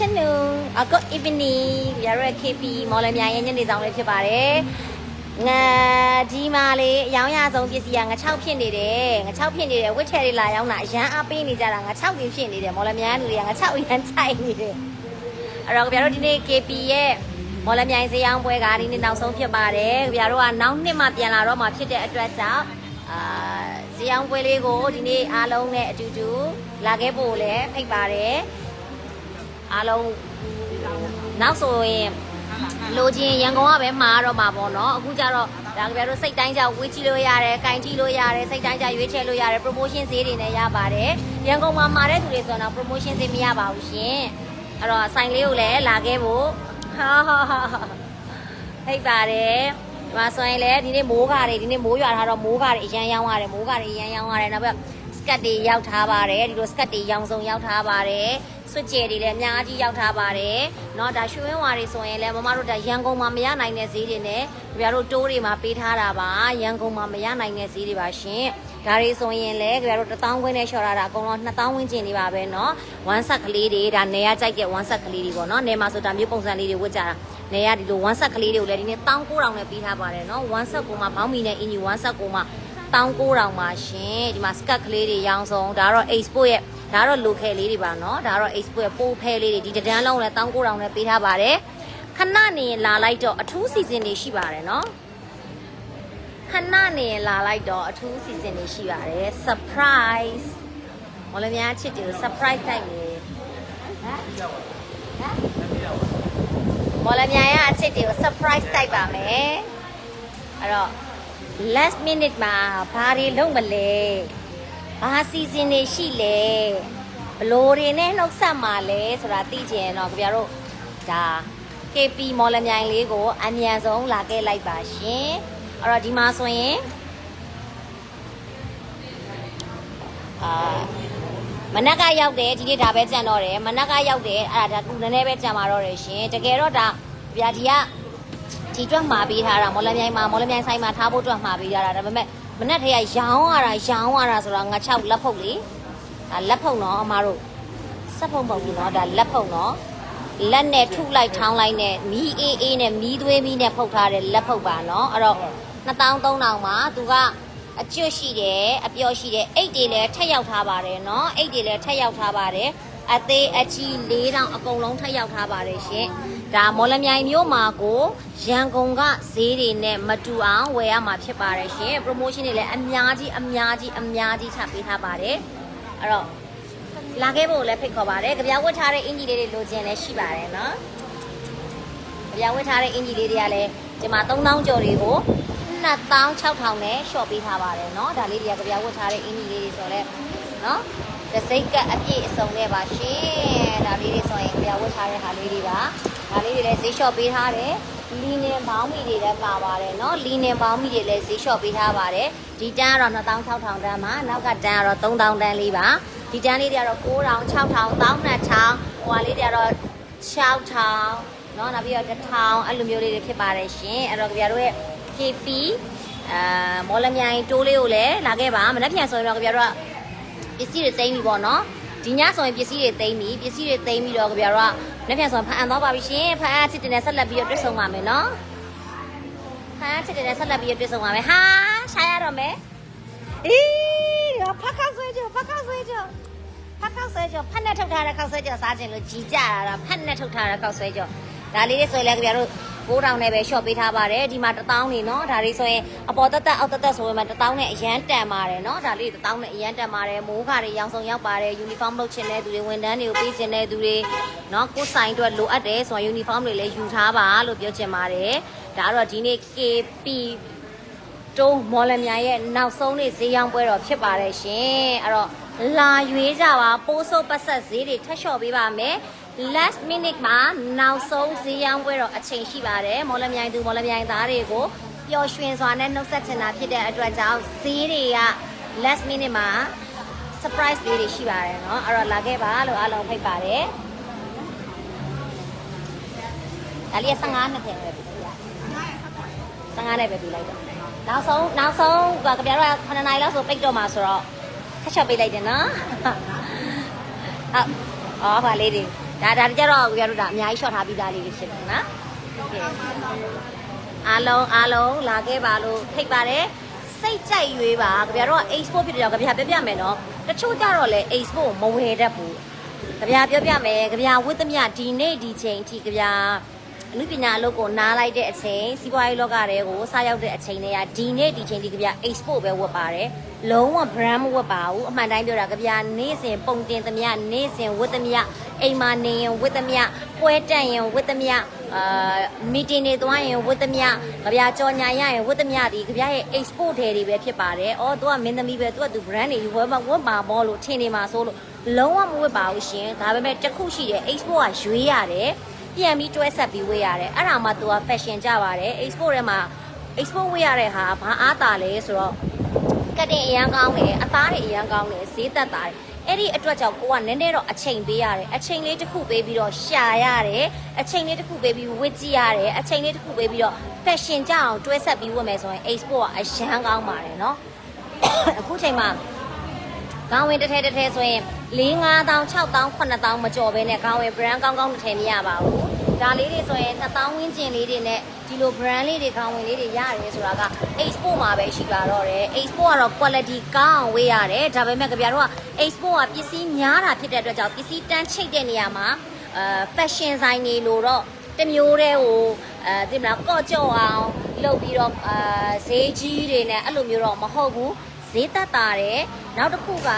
afternoon or good evening ကြရတဲ့ KP မော်လမြိုင်ရဲ့ညနေဆောင်လေးဖြစ်ပါတယ်ငါဒီမှာလေအယောင်ရဆုံးပစ္စည်းကငါ6ဖြစ်နေတယ်ငါ6ဖြစ်နေတယ်ဝစ်ထယ်တွေလာရောက်တာအရန်အားပေးနေကြတာငါ6တွေဖြစ်နေတယ်မော်လမြိုင်လူတွေကငါ6အရန်ချိုက်နေတယ်အဲ့တော့ကြရတို့ဒီနေ့ KP ရဲ့မော်လမြိုင်ဈေးအောင်ပွဲကဒီနေ့နောက်ဆုံးဖြစ်ပါတယ်ကြရတို့ကနောက်နှစ်မှပြန်လာတော့မှဖြစ်တဲ့အတွက်ကြောင့်အာဈေးအောင်ပွဲလေးကိုဒီနေ့အားလုံးနဲ့အတူတူလာခဲ့ဖို့လည်းဖိတ်ပါတယ် အားလုံးနောက်ဆိုရင်လိုချင်ရန်ကုန်ကပဲမှာတော့မှာပေါ့နော်အခုကျတော့ဒါကြပြတို့စိတ်တိုင်းကြဝေးကြည့်လို့ရတယ်၊ကင်ကြည့်လို့ရတယ်၊စိတ်တိုင်းကြရွေးချယ်လို့ရတယ် promotion ဈေးတွေနဲ့ရပါတယ်ရန်ကုန်မှာမှာတဲ့သူတွေဆိုတော့ promotion ဈေးမရပါဘူးရှင်အဲ့တော့ဆိုင်လေးကိုလည်းလာခဲ့ဖို့ဟာဟာဟာဟိတ်ပါတယ်ဒီမှာဆိုရင်လည်းဒီနေ့မိုးကားတွေဒီနေ့မိုးရွာထားတော့မိုးကားတွေအရန်ရောင်းရတယ်မိုးကားတွေအရန်ရောင်းရတယ်နောက်ပြီးစ ကတ်တွေရောက်ထားပါတယ်ဒီလိုစကတ်တွေရောင်စုံရောက်ထားပါတယ်စွတ်ကျဲတွေလည်းအများကြီးရောက်ထားပါတယ်เนาะဒါရွှေဝင်းဝါတွေဆိုရင်လည်းမမတို့ဒါရန်ကုန်မှာမရနိုင်တဲ့ဈေးတွေနဲ့ကြတို့တိုးတွေမှာပေးထားတာပါရန်ကုန်မှာမရနိုင်တဲ့ဈေးတွေပါရှင်ဒါတွေဆိုရင်လည်းကြတို့1000ခွင်းနဲ့လျှော်ထားတာအကုန်လုံး2000ဝန်းကျင်နေပါပဲเนาะဝမ်းဆက်ကလေးတွေဒါနေရကြိုက်တဲ့ဝမ်းဆက်ကလေးတွေပေါ့เนาะနေမှာဆိုတာမျိုးပုံစံလေးတွေဝတ်ကြတာနေရဒီလိုဝမ်းဆက်ကလေးတွေကိုလည်းဒီနေ့1900နဲ့ပေးထားပါတယ်เนาะဝမ်းဆက်ကိုမှဘောင်းမီနဲ့အင်ဂျီဝမ်းဆက်ကိုမှ 1900ပါရှင်ဒီမှာစကတ်ကလေးတွေရောင်းဆုံးဒါကတော့ export ရဲ့ဒါကတော့ local လေးတွေပါเนาะဒါကတော့ export ရဲ့ပိုးဖဲလေးတွေဒီတဒန်းလုံးလည်း1900နဲ့ပေးထားပါတယ်ခဏနေရင်လာလိုက်တော့အထူးစီစဉ်တွေရှိပါတယ်เนาะခဏနေရင်လာလိုက်တော့အထူးစီစဉ်တွေရှိပါတယ် surprise မော်လများချစ်တယ် surprise တိုက်နေမော်လများရဲ့အချစ်တွေကို surprise တိုက်ပါမယ်အဲ့တော့ last minute မှာဘာတွေလုပ်မလဲဘာစီစဉ်နေရှိလဲဘလို့တွေနဲ့နှုတ်ဆက်မှာလဲဆိုတာသိချင်ရင်တော့ကြပြတို့ဒါ KP မော်လမြိုင်လေးကိုအမြန်ဆုံးလာခဲ့လိုက်ပါရှင်အဲ့တော့ဒီမှာဆိုရင်အာမနက်ကရောက်တယ်ဒီနေ့ဒါပဲကြံတော့တယ်မနက်ကရောက်တယ်အဲ့ဒါဒါကူနည်းနည်းပဲကြံมาတော့တယ်ရှင်တကယ်တော့ဒါဗျာဒီက ဒီအတွက်မှာပေးထားတာမော်လမြိုင်မှာမော်လမြိုင်ဆိုင်မှာထားဖို့အတွက်မှာပေးထားတာဒါပေမဲ့မနဲ့တည်းကရောင်းရတာရောင်းရတာဆိုတော့ငါ6လက်ဖုတ်လေဒါလက်ဖုတ်နော်အမားတို့စက်ဖုတ်မဟုတ်ဘူးနော်ဒါလက်ဖုတ်နော်လက်နဲ့ထုလိုက်ထောင်းလိုက်နဲ့မီးအေးအေးနဲ့မီးသွေးမီးနဲ့ဖုတ်ထားတဲ့လက်ဖုတ်ပါနော်အဲ့တော့2300မှာသူကအကျွတ်ရှိတယ်အပျော်ရှိတယ်အိတ်တွေလည်းထက်ရောက်ထားပါတယ်နော်အိတ်တွေလည်းထက်ရောက်ထားပါတယ်အသေးအကြီး၄တောင်အကုန်လုံးထက်ရောက်ထားပါတယ်ရှင် ဒါမော်လမြိုင်မြို့မှာကိုရန်ကုန်ကဈေးတွေနဲ့မတူအောင်ဝယ်ရမှာဖြစ်ပါတယ်ရှင် promotion တွေလည်းအများကြီးအများကြီးအများကြီးချပေးထားပါတယ်အဲ့တော့လာခဲ့ဖို့လည်းဖိတ်ခေါ်ပါတယ်ကြပြဝတ်ထားတဲ့အင်ဂျီလေးတွေလိုချင်လည်းရှိပါတယ်နော်ကြပြဝတ်ထားတဲ့အင်ဂျီလေးတွေကလည်းဒီမှာ3000ကျော်တွေကို2600နဲ့ရှော့ပေးထားပါတယ်နော်ဒါလေးတွေကကြပြဝတ်ထားတဲ့အင်ဂျီလေးတွေဆိုတော့နော်တစိတ်ကအပြည့်အစုံနဲ့ပါရှင်ဒါလေးတွေဆိုရင်ကြပြဝတ်ထားတဲ့ဟာလေးတွေပါ ဒါလေးတွေလည်းဈေးလျှော့ပေးထားတယ်လီနင်ဘောင်းမီတွေလည်းပါပါတယ်เนาะလီနင်ဘောင်းမီတွေလည်းဈေးလျှော့ပေးထားပါတယ်ဒီတန်းကတော့2600တန်းပါနောက်ကတန်းကတော့3000တန်းလေးပါဒီတန်းလေးတွေကတော့9000 6000 1000 1000ဟိုဟာလေးတွေကတော့6000เนาะနောက်ပြီးတော့1000အဲ့လိုမျိုးလေးတွေဖြစ်ပါတယ်ရှင်အဲ့တော့ကြပြတို့ရဲ့ KP အာမော်လမြိုင်တိုးလေးကိုလည်းလာခဲ့ပါမနေ့ပြန်ဆိုရင်တော့ကြပြတို့ကပစ္စည်းတွေသိမ်းပြီပေါ့နော်ဒီညဆိုရင်ပစ္စည်းတွေသိမ်းပြီပစ္စည်းတွေသိမ်းပြီးတော့ကြပြတို့က မနေ့ပြန်ဆိုရင်ဖန်သွားပါပြီရှင်ဖန်အချစ်တင်နဲ့ဆက်လက်ပြီးတော့တွေ့ဆုံပါမယ်နော်ဖန်အချစ်တင်နဲ့ဆက်လက်ပြီးတော့တွေ့ဆုံပါမယ်ဟာရှားရတော့မယ်အေးဒီကဖက်ခါဆွဲကြဖက်ခါဆွဲကြဖက်ခါဆွဲကြဖက်နဲ့ထုတ်ထားတဲ့ခောက်ဆွဲကြစားခြင်းလို့ကြီးကြတာတော့ဖက်နဲ့ထုတ်ထားတဲ့ခောက်ဆွဲကြဒါလေးတွေဆိုရင်လည်းကြပြတို့ 9000နဲ့ပဲ short ပေးထားပါတယ်ဒီမှာ1000နေနော်ဒါလေးဆိုရင်အပေါ်တက်တက်အောက်တက်တက်ဆိုရင်မှ1000နဲ့အရန်တန်ပါတယ်နော်ဒါလေး1000နဲ့အရန်တန်ပါတယ်မိုးခါတွေရောင်စုံရောက်ပါတယ် uniform လုပ်ချင်တဲ့သူတွေဝန်ထမ်းတွေကိုပေးချင်တဲ့သူတွေနော်ကိုယ်ဆိုင်အတွက်လိုအပ်တယ်ဆိုရင် uniform တွေလည်းယူထားပါလို့ပြောချင်ပါတယ်ဒါကတော့ဒီနေ့ KP တုံးမော်လမြိုင်ရဲ့နောက်ဆုံးနေ့ဈေးရောင်းပွဲတော်ဖြစ်ပါတယ်ရှင်အဲ့တော့လာရွေးကြပါပိုးစုပ်ပတ်ဆက်ဈေးတွေထက်လျှော့ပေးပါမယ် last minute မှာနောက်ဆုံးဈေးရောင်းပွဲတော့အချိန်ရှိပါတယ်မော်လမြိုင်သူမော်လမြိုင်သားတွေကိုပျော်ရွှင်စွာနဲ့နှုတ်ဆက်ချင်တာဖြစ်တဲ့အတွက်ကြောင့်ဈေးတွေက last minute မှာ surprise လေးတွေရှိပါတယ်เนาะအဲ့တော့လာခဲ့ပါလို့အားလုံးဖိတ်ပါတယ်ဒါလေးက15နှစ်ထည့်ပဲပြီ15နဲ့ပဲပြီးလိုက်တော့နောက်ဆုံးနောက်ဆုံးကကြပြတော့9နိုင်လောက်ဆိုပိတ်တော့မှာဆိုတော့ထပ်ချက်ပေးလိုက်တယ်နော်ဟုတ်အော်ဗာလေးတွေ ဒါဒါကြတော့ကြတို့ဒါအများကြီး short ထားပြီးသားလေးတွေဖြစ်တယ်နော်ကဲအားလုံးအားလုံးလာခဲ့ပါလို့ဖိတ်ပါတယ်စိတ်ကြိုက်ရွေးပါကြပြတော့ export ဖြစ်တယ်ကြောင့်ကြပြပြပြမယ်နော်တချို့ကြတော့လေ export မဝယ်တတ်ဘူးကြပြပြောပြမယ်ကြပြဝိသမျှဒီနေ့ဒီချိန်အထိကြပြ အမှုပညာအလုပ်ကိုနားလိုက်တဲ့အချိန်စီးပွားရေးလောကတွေကိုစရောက်တဲ့အချိန်တွေကဒီနေ့ဒီချိန်ဒီကြပြ export ပဲဝတ်ပါတယ်လုံးဝ brand မဝတ်ပါဘူးအမှန်တိုင်းပြောတာကြပြနေ့စဉ်ပုံတင်သမျှနေ့စဉ်ဝတ်သမျှအိမ်မှာနေရင်ဝတ်သမျှပွဲတက်ရင်ဝတ်သမျှအာမီတင်တွေသွားရင်ဝတ်သမျှကြပြကြော်ညာရရင်ဝတ်သမျှဒီကြပြရဲ့ export တွေတွေပဲဖြစ်ပါတယ်။အော်သူကမင်းသမီးပဲသူကသူ brand တွေဝတ်ဝတ်ပါဘောလို့ထင်နေမှာဆိုလို့လုံးဝမဝတ်ပါဘူးရှင်။ဒါပေမဲ့တစ်ခုရှိတယ် export ကရွေးရတယ်။ ပြန်ပြီးတွဲဆက်ပြီးဝေးရတယ်အဲ့ဒါမှသူက fashion ကြပါတယ် export ထဲမှာ export ဝေးရတဲ့ဟာဘာအားတာလဲဆိုတော့ကတ်တင်အရန်ကောင်းတယ်အသားတွေအရန်ကောင်းတယ်ဈေးသက်တာတယ်အဲ့ဒီအတွက်ကြောင့်ကိုကနည်းနည်းတော့အချိန်ပေးရတယ်အချိန်လေးတစ်ခုပေးပြီးတော့ရှာရတယ်အချိန်လေးတစ်ခုပေးပြီးဝတ်ကြည့်ရတယ်အချိန်လေးတစ်ခုပေးပြီးတော့ fashion ကြအောင်တွဲဆက်ပြီးဝတ်မယ်ဆိုရင် export ကအရန်ကောင်းပါတယ်เนาะအခုချိန်မှာ ကောင်းဝင်တစ်ထဲတစ်ထဲဆိုရင်၄5000 6000 9000မကျော်ပဲနဲ့ကောင်းဝင် brand ကောင်းကောင်းတစ်ထဲမရပါဘူးဒါလေးတွေဆိုရင်2000ဝန်းကျင်လေးတွေနဲ့ဒီလို brand လေးတွေကောင်းဝင်လေးတွေရတယ်ဆိုတာက export မှာပဲရှိပါတော့တယ် export ကတော့ quality ကောင်းအောင်ဝေးရတယ်ဒါပေမဲ့ကြပြတော့ export ကပစ္စည်းများတာဖြစ်တဲ့အတွက်ကြောင့်ပစ္စည်းတန်းချိတ်တဲ့နေရာမှာအဲ fashion ဆိုင်တွေလို့တော့တစ်မျိုးတည်းဟိုအဲဒီမလားကော့ကြော့အောင်လုပ်ပြီးတော့အာဈေးကြီးတွေနဲ့အဲ့လိုမျိုးတော့မဟုတ်ဘူး ဈေးသက်တာတယ်နောက်တစ်ခုက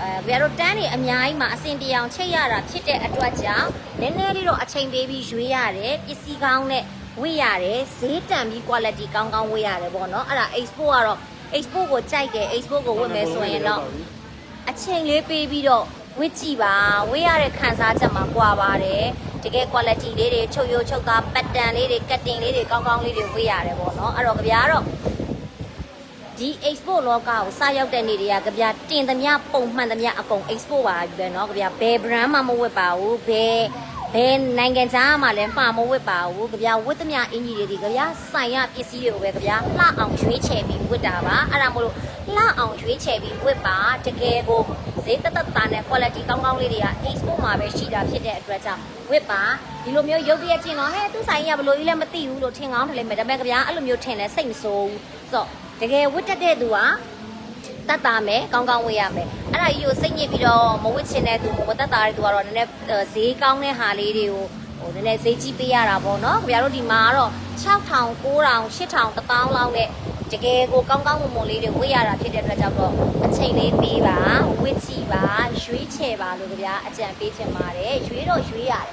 အဲဘယ်လိုတန်းတွေအများကြီးမှာအစင်တရားချိတ်ရတာဖြစ်တဲ့အတွက်ကြောင့်နည်းနည်းလေးတော့အချိန်ပေးပြီးရွေးရတယ်ပစ္စည်းကောင်းနဲ့ဝေ့ရတယ်ဈေးတန်ပြီး quality ကောင်းကောင်းဝေ့ရတယ်ပေါ့နော်အဲ့ဒါ export ကတော့ export ကိုကြိုက်တယ် export ကိုဝတ်မယ်ဆိုရင်တော့အချိန်လေးပေးပြီးတော့ဝတ်ကြည့်ပါဝေ့ရတဲ့ခံစားချက်မှာကွာပါတယ်တကယ် quality လေးတွေချုပ်ရိုးချုပ်သား pattern လေးတွေ cutting လေးတွေကောင်းကောင်းလေးတွေဝေ့ရတယ်ပေါ့နော်အဲ့တော့ကြပြားတော့ ဒီ export လောကကိုစရောက်တဲ့နေ့တွေကကြပြတင်သမျှပုံမှန်သမျှအကုန် export ပါပြီပဲเนาะကြပြဘယ် brand မှမဝတ်ပါဘူးဘယ်ဘယ်နိုင်ငံခြားမှလည်းမှာမဝတ်ပါဘူးကြပြဝတ်သမျှအင်ကြီးတွေဒီကြပြဆိုင်ရပစ္စည်းတွေကိုပဲကြပြလှအောင်ရွေးချယ်ပြီးဝတ်တာပါအဲ့ဒါမို့လို့လှအောင်ရွေးချယ်ပြီးဝတ်ပါတကယ်ကိုဈေးတက်တက်တာနဲ့ quality ကောင်းကောင်းလေးတွေက export မှာပဲရှိတာဖြစ်တဲ့အတွက်ကြောင့်ဝတ်ပါဒီလိုမျိုးရုပ်တရက်ချင်းတော့ဟဲ့သူဆိုင်ရဘလို့ကြီးလည်းမသိဘူးလို့ထင်ကောင်းထင်လိမ့်မယ်ဒါပေမဲ့ကြပြအဲ့လိုမျိုးထင်လဲစိတ်မဆိုးဘူးဆိုတော့ တကယ်ဝတ်တက်တဲ့သူကတတ်တာမယ်ကောင်းကောင်းဝတ်ရမယ်အဲ့ဒါကြီးကိုစိတ်ညစ်ပြီးတော့မဝတ်ချင်တဲ့သူမတတ်တာတဲ့သူကတော့နည်းနည်းဈေးကောင်းတဲ့ဟာလေးတွေကိုဟိုနည်းနည်းဈေးကြီးပေးရတာပေါ့နော်ခင်ဗျားတို့ဒီမှာကတော့6000 9000 8000 1000လောက်နဲ့တကယ်ကိုကောင်းကောင်းမွန်မွန်လေးတွေဝတ်ရတာဖြစ်တဲ့အတွက်ကြောင့်တော့အချိန်လေးပေးပါဝတ်ကြည့်ပါရွေးချယ်ပါလို့ခင်ဗျာအကြံပေးချင်ပါတယ်ရွေးတော့ရွေးရတယ်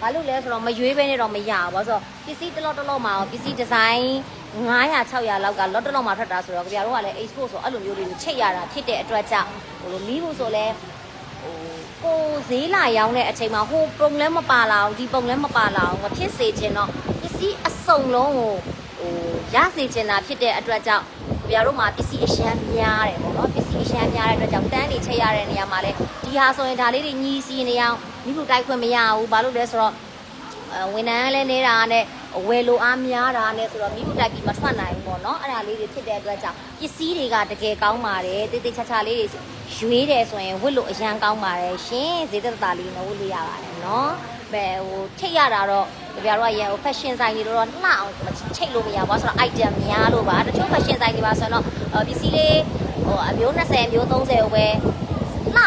ဘာလို့လဲဆိုတော့မရွေးဘဲနဲ့တော့မရဘူးဘာလို့ဆိုတော့ပစ္စည်းတစ်လော့တစ်လော့မှာရောပစ္စည်းဒီဇိုင်း 900 600လောက်ကလော့တစ်လော့မှာထွက်တာဆိုတော့ကြပြတော့ကလည်း export ဆိုအဲ့လိုမျိုးလေးကိုချိတ်ရတာဖြစ်တဲ့အတွက်ကြောင့်ဟိုလိုမီးဖို့ဆိုလဲဟိုကိုဈေးလာရောင်းတဲ့အချိန်မှာဟိုပုံလည်းမပါလာအောင်ဒီပုံလည်းမပါလာအောင်မဖြစ်စေချင်တော့ပစ္စည်းအစုံလုံးကိုဟိုရစေချင်တာဖြစ်တဲ့အတွက်ကြောင့်ကြပြတော့မှာပစ္စည်းအရှမ်းများတယ်ပေါ့နော်ပစ္စည်းအရှမ်းများတဲ့အတွက်ကြောင့်တန်းတွေချိတ်ရတဲ့နေရာမှာလဲဒီဟာဆိုရင်ဒါလေးတွေညီစီနေအောင်မိဖို့တိုက်ခွင့်မရဘူးဘာလို့လဲဆိုတော့အဲဝန်ထမ်းလည်းနေတာနဲ့ ဝယ်လိုအားများတာနဲ့ဆိုတော့မိဖို့တိုက်ပြီးမထွက်နိုင်ဘူးပေါ့နော်အဲ့ဒါလေးတွေဖြစ်တဲ့အတွက်ကြောင့်ပစ္စည်းတွေကတကယ်ကောင်းပါတယ်တိတ်တိတ်ချာချာလေးတွေရွေးတယ်ဆိုရင်ဝတ်လို့အရန်ကောင်းပါတယ်ရှင်ဈေးသက်သာလေးနဲ့ဝတ်လို့ရပါတယ်နော်ဘယ်ဟိုထိတ်ရတာတော့ကြပြတော့ရန်ဟို fashion ဆိုင်တွေတော့လှအောင်ချိတ်လို့မရဘူးဆိုတော့ item များလို့ပါတချို့ fashion ဆိုင်တွေပါဆိုတော့ပစ္စည်းလေးဟိုအမျိုး20မျိုး30ကိုပဲလှ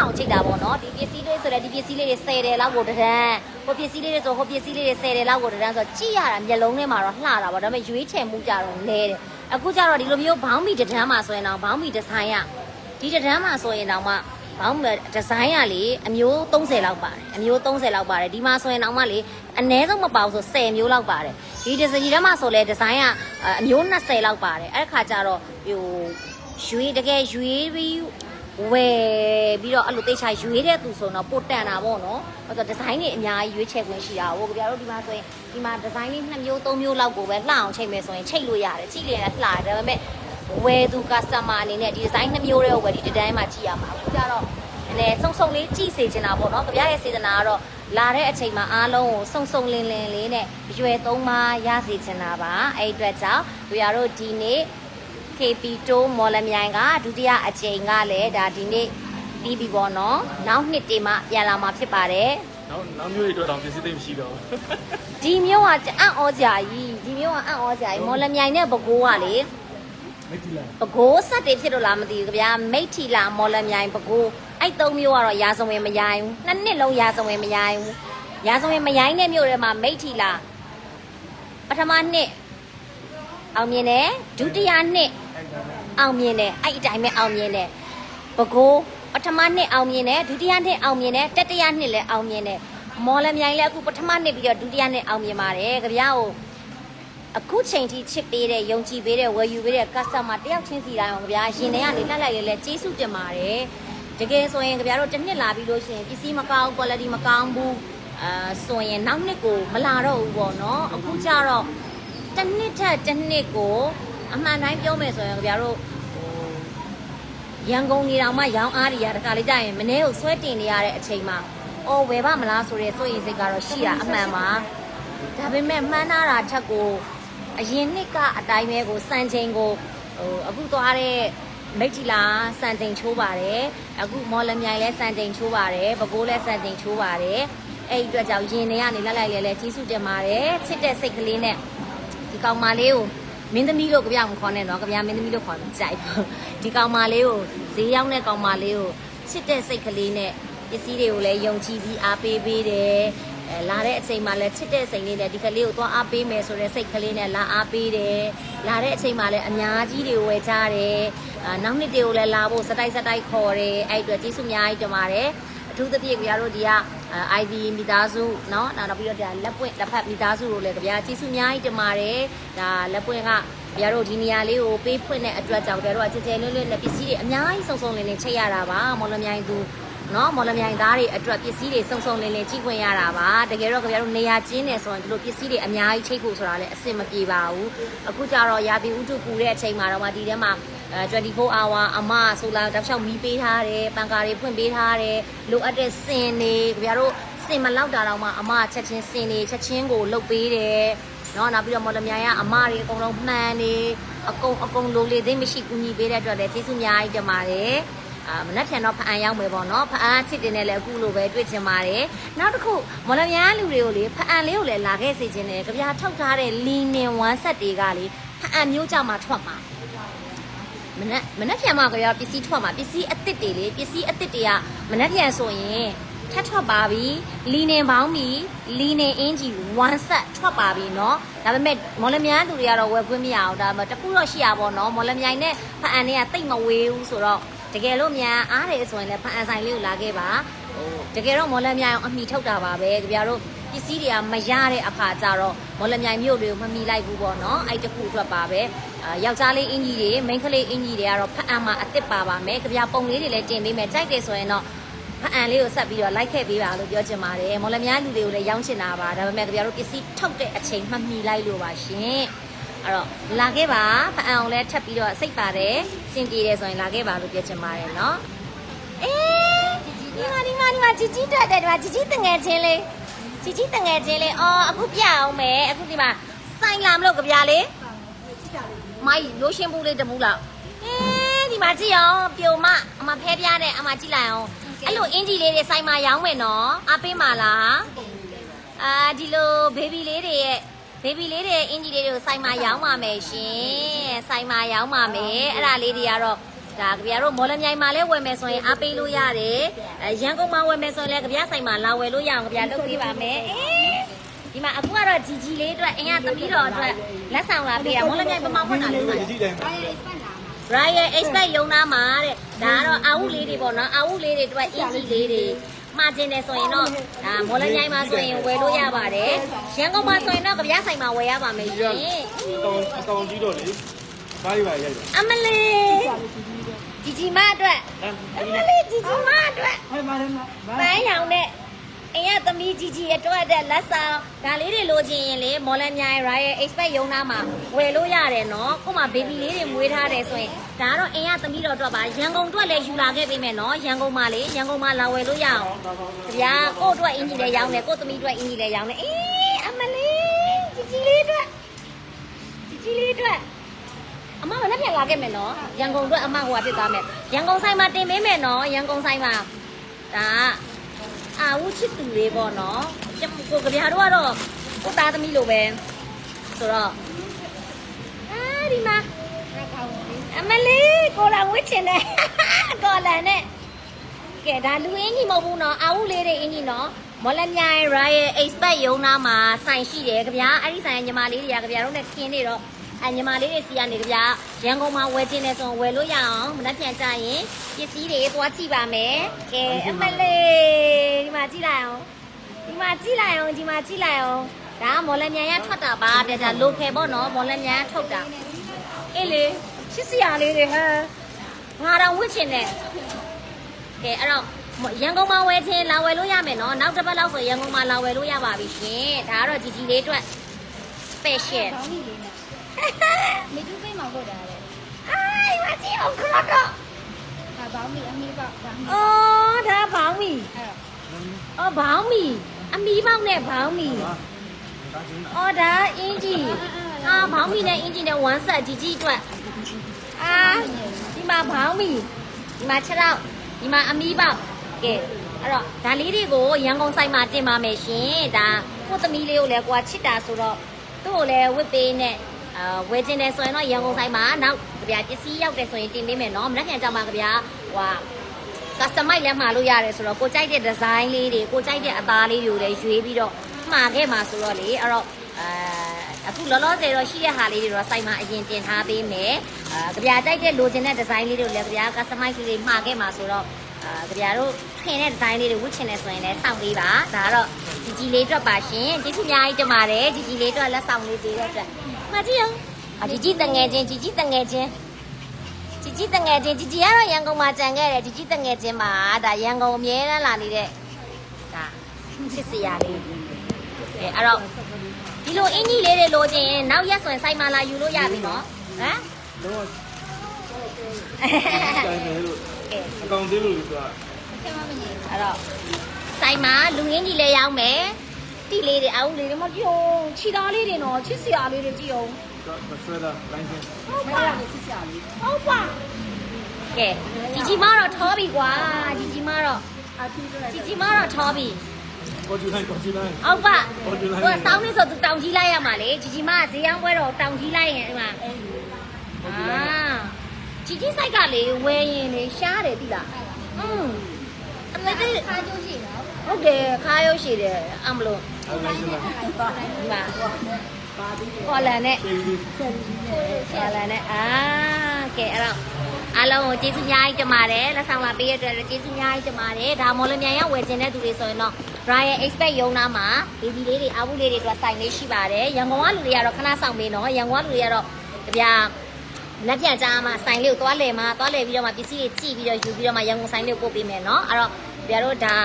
အောင်ချိတ်တာပေါ့နော်ဒီပစ္စည်းလေးဆိုတော့ဒီပစ္စည်းလေးတွေ10တယ်လောက်ကိုတန်းဟိုပစ္စည်းလေးတွေဆိုဟိုပစ္စည်းလေးတွေ10တယ်လောက်ကိုတန်းဆိုတော့ကြည့်ရတာမျက်လုံးထဲမှာတော့လှတာပေါ့ဒါပေမဲ့ရွေးချယ်မှုကြတော့လဲတယ်အခုကျတော့ဒီလိုမျိုးဘောင်းမီတန်းမှာဆိုရင်တော့ဘောင်းမီဒီဇိုင်းကဒီတန်းမှာဆိုရင်တော့မှဘောင်းဒီဇိုင်းကလေအမျိုး30လောက်ပါတယ်အမျိုး30လောက်ပါတယ်ဒီမှာဆိုရင်တော့မှလေအနည်းဆုံးမပေါဘူးဆို10မျိုးလောက်ပါတယ်ဒီဒီဇိုင်းထဲမှာဆိုလဲဒီဇိုင်းကအမျိုး20လောက်ပါတယ်အဲ့ခါကျတော့ဟိုရွေးတကယ်ရွေးပြီး ဝယ်ပြီးတော့အဲ့လိုတိတ်ချရွေးတဲ့သူဆိုတော့ပိုတန်တာပေါ့နော်။အဲ့တော့ဒီဇိုင်းတွေအများကြီးရွေးချယ်ခွင့်ရှိတာဟိုကြပြတို့ဒီမှာဆိုရင်ဒီမှာဒီဇိုင်းလေး2မျိုး3မျိုးလောက်ကိုပဲလှအောင်ချိန်မယ်ဆိုရင်ချိန်လို့ရတယ်။ချိန်လည်းလှတယ်ဒါပေမဲ့ဝယ်သူ customer အနေနဲ့ဒီဒီဇိုင်း2မျိုးတွေကိုပဲဒီဒီတိုင်းမှာကြည့်ရမှာ။အခုကျတော့အဲဆုံဆုံလေးကြည့်စေချင်တာပေါ့နော်။ကြပြရဲ့စေတနာကတော့လာတဲ့အချိန်မှာအားလုံးကိုစုံစုံလင်းလင်းလေးနဲ့ရွယ်သုံးပါရစေချင်တာပါ။အဲ့အတွက်ကြောင့်တို့ရတို့ဒီနေ့ KP2 မော်လမြိုင်ကဒုတိယအကြိမ်ကလည်းဒါဒီနေ့ပြီးပြီပေါ့နော်နောက်နှစ်တည်းမှပြန်လာမှာဖြစ်ပါတယ်နောက်နောက်မျိုးတွေအတွက်တော့ပြင်စစ်သိမ့်မရှိတော့ဒီမျိုးကအံ့ဩစရာကြီးဒီမျိုးကအံ့ဩစရာကြီးမော်လမြိုင်နဲ့ဘကိုးကလေမကြည့်လားဘကိုးဆက်တွေဖြစ်လို့လားမသိဘူးကြဗျာမိတ်ထီလာမော်လမြိုင်ဘကိုးအဲ့သုံးမျိုးကတော့ရာဇဝင်မရိုင်းဘူးနှစ်နှစ်လုံးရာဇဝင်မရိုင်းဘူးရာဇဝင်မရိုင်းတဲ့မျိုးတွေမှာမိတ်ထီလာပထမနှစ်အောင်မြင်တယ်ဒုတိယနှစ် အဲ့ဒါနဲ့အောင်မြင်တယ်အဲ့အတိုင်းပဲအောင်မြင်တယ်ဘကိုးပထမနှစ်အောင်မြင်တယ်ဒုတိယနှစ်အောင်မြင်တယ်တတိယနှစ်လည်းအောင်မြင်တယ်မော်လမြိုင်လည်းအခုပထမနှစ်ပြီးတော့ဒုတိယနှစ်အောင်မြင်ပါတယ်ကြဗျာကိုအခုချိန်ထိချစ်ပေးတဲ့ယုံကြည်ပေးတဲ့ဝယ်ယူပေးတဲ့ customer တယောက်ချင်းစီတိုင်းအောင်ကြဗျာရှင်တွေကနေလှက်လိုက်လေလေကျေးဇူးတင်ပါတယ်တကယ်ဆိုရင်ကြဗျာတို့တစ်နှစ်လာပြီးလို့ရှိရင်ပစ္စည်းမကောင်း quality မကောင်းဘူးအာဆိုရင်နောက်နှစ်ကိုမလာတော့ဘူးပေါ့နော်အခုကျတော့တစ်နှစ်ထက်တစ်နှစ်ကိုအမှန်တိုင်းပြောမယ်ဆိုရင်ကြဗျာတို့ဟို ရန်ကုန်နေတောင်မှရောင်းအားတွေရတခါလေးကြရင်မနေ့ကဆွဲတင်နေရတဲ့အချိန်မှာအော်ဝယ်ပါမလားဆိုတဲ့စိုးရိမ်စိတ်ကတော့ရှိတာအမှန်ပါဒါပေမဲ့မှန်းနာတာချက်ကိုအရင်နှစ်ကအတိုင်းပဲကိုစံချိန်ကိုဟိုအခုသွားတဲ့မိတ်တီလာစံချိန်ချိုးပါတယ်အခုမော်လမြိုင်လဲစံချိန်ချိုးပါတယ်ဘကိုးလဲစံချိန်ချိုးပါတယ်အဲ့ဒီအတွက်ကြောင့်ရင်တွေကနေလက်လိုက်လဲလဲကြီးစုတင်ပါတယ်ချစ်တဲ့စိတ်ကလေးနဲ့ဒီကောင်မလေးကို မင်းသမီးလို့ကြပြမခေါ်နဲ့နော်ကြပြမင်းသမီးလို့ခေါ်မှကြိုက်ဘူးဒီကောင်မလေးကိုဈေးရောက်တဲ့ကောင်မလေးကိုချစ်တဲ့စိတ်ကလေးနဲ့ပစ္စည်းတွေကိုလည်းယုံကြည်ပြီးအားပေးပေးတယ်အဲလာတဲ့အချိန်မှာလည်းချစ်တဲ့စိတ်လေးနဲ့ဒီကလေးကိုသွားအားပေးမယ်ဆိုတဲ့စိတ်ကလေးနဲ့လာအားပေးတယ်လာတဲ့အချိန်မှာလည်းအများကြီးတွေဝယ်ကြတယ်အာနောက်နှစ်တွေကိုလည်းလာဖို့စတိုက်စတိုက်ခေါ်တယ်အဲ့အတွက်ကျေးဇူးအများကြီးတင်ပါတယ်အထူးသဖြင့်ကြပြတို့ဒီက IV မိသားစုเนาะနောက်ပြီးတော့ဒါလက်ပွင့်လက်ဖက်မိသားစုတို့လည်းကြပြကျေးဇူးအများကြီးတင်ပါတယ်ဒါလက်ပွင့်က ဘုရားတို့ဒီနေရာလေးကိုပေးဖွင့်တဲ့အတွက်ကြောင့်ဘုရားတို့ကကြည်ကြဲလွတ်လွတ်နဲ့ပစ္စည်းတွေအများကြီးစုံစုံလင်လင်ချိတ်ရတာပါမော်လမြိုင်သူနော်မော်လမြိုင်သားတွေအတွက်ပစ္စည်းတွေစုံစုံလင်လင်ကြည့်ခွင့်ရတာပါတကယ်တော့ဘုရားတို့နေရာကျင်းနေဆိုရင်ဒီလိုပစ္စည်းတွေအများကြီးချိတ်ဖို့ဆိုတာလည်းအဆင်မပြေပါဘူးအခုကျတော့ရာသီဥတုပူတဲ့အချိန်မှာတော့မှဒီထဲမှာအဲ 24 hour အမဆိုလာတောက်လျှောက်မီးပေးထားတယ်ပန်ကာတွေဖွင့်ပေးထားတယ်လိုအပ်တဲ့စင်တွေဘုရားတို့စင်မလောက်တာတော့မှအမချက်ချင်းစင်တွေချက်ချင်းကိုလုတ်ပေးတယ်နော်နောက်ပြီးတော့မော်လမြိုင်ကအမတွေအကုန်လုံးမှန်နေအကုန်အကုန်လိုလေသိမ်းမရှိကူညီပေးတဲ့အတွက်လည်းကျေးဇူးအများကြီးတင်ပါတယ်အာမနှက်ဖြန်တော့ဖအန်ရောက်မယ်ပေါ့နော်ဖအန်ချစ်တင်နဲ့လည်းအခုလိုပဲတွေ့ချင်ပါတယ်နောက်တစ်ခုမော်လမြိုင်လူတွေကိုလေဖအန်လေးကိုလည်းလာခဲ့စေချင်တယ်ကြပြာထုတ်ထားတဲ့လီနင်ဝမ်းဆက်တွေကလေဖအန်မျိုးကြမှာထွက်မှာ မနက်မနက်ဖြန်မှာကြရောပစ္စည်းထွက်မှာပစ္စည်းအစ်စ်တွေလေပစ္စည်းအစ်စ်တွေကမနက်ဖြန်ဆိုရင်ထက်ထွက်ပါပြီလီနင်ပေါင်းပြီလီနင်အင်ဂျီ1 set ထွက်ပါပြီเนาะဒါပေမဲ့မော်လမြိုင်လူတွေကတော့ဝယ်ခွင့်မရအောင်ဒါပေမဲ့တခုတော့ရှိရပါတော့เนาะမော်လမြိုင်နဲ့ဖအန်တွေကတိတ်မဝေးဘူးဆိုတော့တကယ်လို့မြန်အားတယ်ဆိုရင်လည်းဖအန်ဆိုင်လေးကိုလာခဲ့ပါဟိုတကယ်တော့မော်လမြိုင်အောင်အမိထုတ်တာပါပဲကြပြတို့ပစ္စည်းတွေကမရတဲ့အခါကျတော့မော်လမြိုင်မြို့တွေကိုမမီလိုက်ဘူးပေါ့เนาะအဲ့တခုအတွက်ပါပဲအာ ယောက်ျားလေးအင်ကြီးတွေမိန်းကလေးအင်ကြီးတွေကတော့ဖအန်မှာအစ်စ်ပါပါမယ်ကြပြပုံလေးတွေလည်းတင်ပေးမယ်ကြိုက်တယ်ဆိုရင်တော့ ဖအန်လေးကိုဆက်ပြီးတော့လိုက်ခဲ့ပေးပါလို့ပြောချင်ပါတယ်မော်လမြိုင်လူတွေကိုလည်းရောင်းချင်တာပါဒါပေမဲ့ကြပြတို့ပစ္စည်းထုတ်တဲ့အချိန်မှမီလိုက်လို့ပါရှင်အဲ့တော့လာခဲ့ပါဖအန်ကိုလည်းထပ်ပြီးတော့စိတ်ပါတယ်စင်ပြေတယ်ဆိုရင်လာခဲ့ပါလို့ပြောချင်ပါတယ်နော်အေးဒီမှာဒီမှာဒီမှာជីជីတက်တယ်ဒီမှာជីជីတငယ်ချင်းလေးជីជីတငယ်ချင်းလေးအော်အခုပြအောင်မယ်အခုဒီမှာဆိုင်လာမလို့ကြပြလေး မိုင်းရိုးရှင်းဘူးလေးတမူးလောက်အေးဒီမှာကြည့်အောင်ပြိုမအမဖဲပြားနဲ့အမကြည့်လိုက်အောင်အဲ့လိုအင်ဂျီလေးတွေဆိုင်မှာရောင်းမယ်နော်အားပေးပါလားအာဒီလိုဘေဘီလေးတွေရဲ့ဘေဘီလေးတွေရဲ့အင်ဂျီလေးတွေကိုဆိုင်မှာရောင်းပါမယ်ရှင်ဆိုင်မှာရောင်းပါမယ်အဲ့ဒါလေးတွေကတော့ဒါကြပြတို့မော်လမြိုင်မှာလဲဝယ်မယ်ဆိုရင်အားပေးလို့ရတယ်အဲရန်ကုန်မှာဝယ်မယ်ဆိုရင်လည်းကြပြဆိုင်မှာလာဝယ်လို့ရအောင်ကြပြလုပ်ပေးပါမယ်အေးဒီမှာအခုကတော့ဂျီဂျီလေးအတွက်အင်ရသမီးတော်အတွက် လက်ဆောင်လာပေးရမော်လမြိုင်ပမောင်းဖွင့်တာလေးပါ ကြည့်တယ် Royal Expect ရုံနာမှာတဲ့ဒါကတော့အာဝုလေးတွေပေါ့နော်အာဝုလေးတွေအတွက်အင်ဂျီလေးတွေမှာကျင်တယ်ဆိုရင်တော့ဒါမော်လမြိုင်မှာဆိုရင်ဝယ်လို့ရပါတယ်ရန်ကုန်မှာဆိုရင်တော့ကြပြဆိုင်မှာဝယ်ရပါမယ်ရှင် အကောင်အကောင်ကြီးတော့လေဘာတွေပါရိုက်တယ် အမလေးជីជីမအတွက်အမလေးជីជីမအတွက် ဟဲ့ပါတယ်မ ပန်းရောင်နဲ့ အိမ်ကသမီးကြီးကြီးအတွက်တဲ့လက်ဆောင်ဒါလေးတွေလိုချင်ရင်လေမော်လမြိုင် Royal Expert ရုံးသားမှာဝယ်လို့ရတယ်နော်ခုမှ baby လေးတွေမွေးထားတယ်ဆိုရင်ဒါကတော့အိမ်ကသမီးတော်အတွက်ပါရန်ကုန်အတွက်လည်းယူလာခဲ့ပေးမယ်နော်ရန်ကုန်မှာလေရန်ကုန်မှာလာဝယ်လို့ရအောင်ဗျာကို့အတွက်အင်ကြီးလည်းရောင်းတယ်ကို့သမီးအတွက်အင်ကြီးလည်းရောင်းတယ်အေးအမလေးကြီးကြီးလေးအတွက်ကြီးကြီးလေးအတွက်အမကလည်းပြန်လာခဲ့မယ်နော်ရန်ကုန်အတွက်အမကဟိုကဖြစ်သွားမယ်ရန်ကုန်ဆိုင်မှာတင်ပေးမယ်နော်ရန်ကုန်ဆိုင်မှာဒါ အာဝကိုချစ်သူလေးပေါ့နော်ကျမကိုကြပြားတို့ကတော့ကိုသားသမီးလိုပဲဆိုတော့အာဒီမှာအမလေးကိုလာဝစ်ချင်တယ်ကိုလာနဲ့ကဲဒါလူအင်းကြီးမဟုတ်ဘူးနော်အာဟုလေးတွေအင်းကြီးနော်မော်လမြိုင် Royal Expect ရုံနာမှာဆိုင်ရှိတယ်ကြပြားအဲ့ဒီဆိုင်ညီမလေးတွေကကြပြားတို့နဲ့ခင်းနေတော့ အညီမလေးတွေစီကနေကြပြားရန်ကုန်မှာဝယ်ခြင်းနဲ့ဆိုရင်ဝယ်လို့ရအောင်မနှက်ပြန်ကြရင်ပစ္စည်းတွေသွားကြည့်ပါမယ်ကဲအမလေးဒီမှာကြည့်လိုက်အောင်ဒီမှာကြည့်လိုက်အောင်ဒီမှာကြည့်လိုက်အောင်ဒါကမော်လမြိုင်ရထွက်တာပါတဲ့ဒါ local ပေါ့နော်မော်လမြိုင်ကထုတ်တာအေးလေချစ်စရာလေးတွေဟဲ့ငါတော့ဝစ်ချင်တယ်ကဲအဲ့တော့ရန်ကုန်မှာဝယ်ချင်းလာဝယ်လို့ရမယ်နော်နောက်တစ်ပတ်လောက်ဆိုရန်ကုန်မှာလာဝယ်လို့ရပါပြီရှင်ဒါကတော့ជីជីလေးအတွက် special ဘောင်းကြီးလေးနဲ့ မေတူပိတ်မှာဟုတ်တာလေအိုင်မကြည့်အောင်ခရတော့ဒါဘောင်းကြီးအမီးပေါ့ဘောင်းကြီးအော်ဒါဘောင်းမီအဲ့အော်ဘောင်းမီအမီးပေါက်နဲ့ဘောင်းမီဟာဒါချင်းအော်ဒါအင်ဂျီအာဘောင်းမီနဲ့အင်ဂျီနဲ့ဝမ်းဆက်ជីជីအတွက်အာဒီမှာဘောင်းမီဒီမှာ6တော့ဒီမှာအမီးပေါက်ကဲအဲ့တော့ဒါလေးတွေကိုရန်ကုန်ဆိုင်မှာတင်ပါမယ်ရှင်ဒါကိုယ့်သမီးလေးကိုလည်းကိုကချစ်တာဆိုတော့သူ့ကိုလည်းဝစ်ပေးနဲ့ အာဝယ်ကျင်တယ်ဆိုရင်တော့ရန်ကုန်ဆိုင်မှာနောက်ကြဗျာပစ္စည်းရောက်တယ်ဆိုရင်တင်ပေးမယ်နော်မနက်ဖြန်ကြောင်မှာကြဗျာဟွာ customize လည်းမှာလို့ရတယ်ဆိုတော့ကိုကြိုက်တဲ့ design လေးတွေကိုကြိုက်တဲ့အသားလေးတွေကိုလည်းရွေးပြီးတော့မှာခဲ့မှာဆိုတော့လေအဲ့တော့အာအခုလောလောဆယ်တော့ရှိတဲ့ဟာလေးတွေတော့စိုက်မှာအရင်တင်ထားပေးမယ်အာကြဗျာကြိုက်တဲ့လိုချင်တဲ့ design လေးတွေကိုလည်းကြဗျာ customize လေးတွေမှာခဲ့မှာဆိုတော့အာကြဗျာတို့ထင်တဲ့ design လေးတွေဝတ်ချင်တယ်ဆိုရင်လည်းစောင့်ပေးပါဒါကတော့ဒီကြီးလေးတော့ပါရှင်ကျေးဇူးအများကြီးတင်ပါတယ်ဒီကြီးလေးတော့လက်ဆောင်လေးပေးတဲ့အတွက် မှကြည့်အောင်အာជីជីတငယ်ချင်းជីជីတငယ်ချင်း ជីជីတငယ်ချင်းជីជីကတော့ရန်ကုန်မှာကြံခဲ့တယ်ជីជីတငယ်ချင်းမှာဒါရန်ကုန်အမြဲတမ်းလာနေတဲ့ဒါချစ်စရာလေးအဲအဲ့တော့ဒီလိုအင်းကြီးလေးတွေလိုချင်ရင်နောက်ရက်ဆိုရင်စိုက်မလာယူလို့ရပြီနော်ဟမ် တော့တိုင်းတယ်လို့ ကဲ အကောင်သေးလို့လို့ပြော ထဲမှာမနေ အဲ့တော့စိုက်မှာလူငင်းကြီးလေးရောက်မယ် တိလေးတွေအောင်လေးတွေမကြည့်အောင်ခြိသားလေးတွေနော်ချစ်စရာလေးတွေကြည့်အောင် တော့ဆွဲတာလိုင်းချင်း ဟုတ် မ ပါ ရဘူးစစ်စရာလေး ဟုတ်ပါကဲជីជីမတော့ထောပြီကွာជីជីမတော့ အထူးတော့ ជីជីမတော့ထောပြီ ပေါ်ကျူလိုက်ပေါ်ကျူလိုက် ဟုတ်ပါ ပေါ်ကျူလိုက် ဟိုစောင်းနေဆိုသူတောင်ကြီးလိုက်ရမှာလေជីជីမကဈေးရောက်ပွဲတော့တောင်ကြီးလိုက်ရင်ဒီမှာ အဲ့ဒီ အာជីជីဆိုင်ကလေဝယ်ရင်လေရှားတယ်တိလားอืมအမေတိ ခါကျိုးရှိနော် ဟုတ်တယ်ခါရုပ်ရှိတယ်အမလို့ အဲ့လိုင်းချင်းလိုက်ဒီမှာပါပြီးခေါ်လန်နဲ့ပြေးပြီးဆက်ပြီးခေါ်လန်နဲ့အာကဲအဲ့တော့အားလုံးကိုကျေးဇူးများကြီးတင်ပါတယ်လက်ဆောင်လာပေးရတဲ့အတွက်ကျေးဇူးများကြီးတင်ပါတယ်ဒါမော်လမြိုင်ရောက်ဝယ်ခြင်းတဲ့သူတွေဆိုရင်တော့ Ryan Expect ရုံနာမှာ baby လေးတွေအဘူးလေးတွေအတွက်စိုင်လေးရှိပါတယ်ရန်ကုန်ကလူတွေကတော့ခဏဆောင်ပေးနော်ရန်ကုန်ကလူတွေကတော့ကြပြလက်ပြန်ကြားမှာဆိုင်လေးကိုသွားလဲမှာသွားလဲပြီးတော့မှပစ္စည်းတွေကြည့်ပြီးတော့ယူပြီးတော့မှရန်ကုန်ဆိုင်လေးကိုပို့ပေးမယ်နော်အဲ့တော့ကြပြတို့ဒါ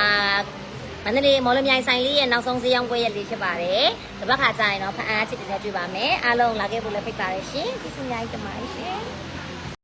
မန္တလေးမော်လမြိုင်ဆိုင်လေးရဲ့နောက်ဆုံးဈေးရောင်းပွဲရက်လေးဖြစ်ပါတယ်တပတ်ခါကြာရင်တော့ဖန်အားချစ်တဲ့တွေ့ပါမယ်အားလုံးလာခဲ့ဖို့လည်းဖိတ်ပါတယ်ရှင်ကျေးဇူးများကြီးတင်ပါတယ်ရှင်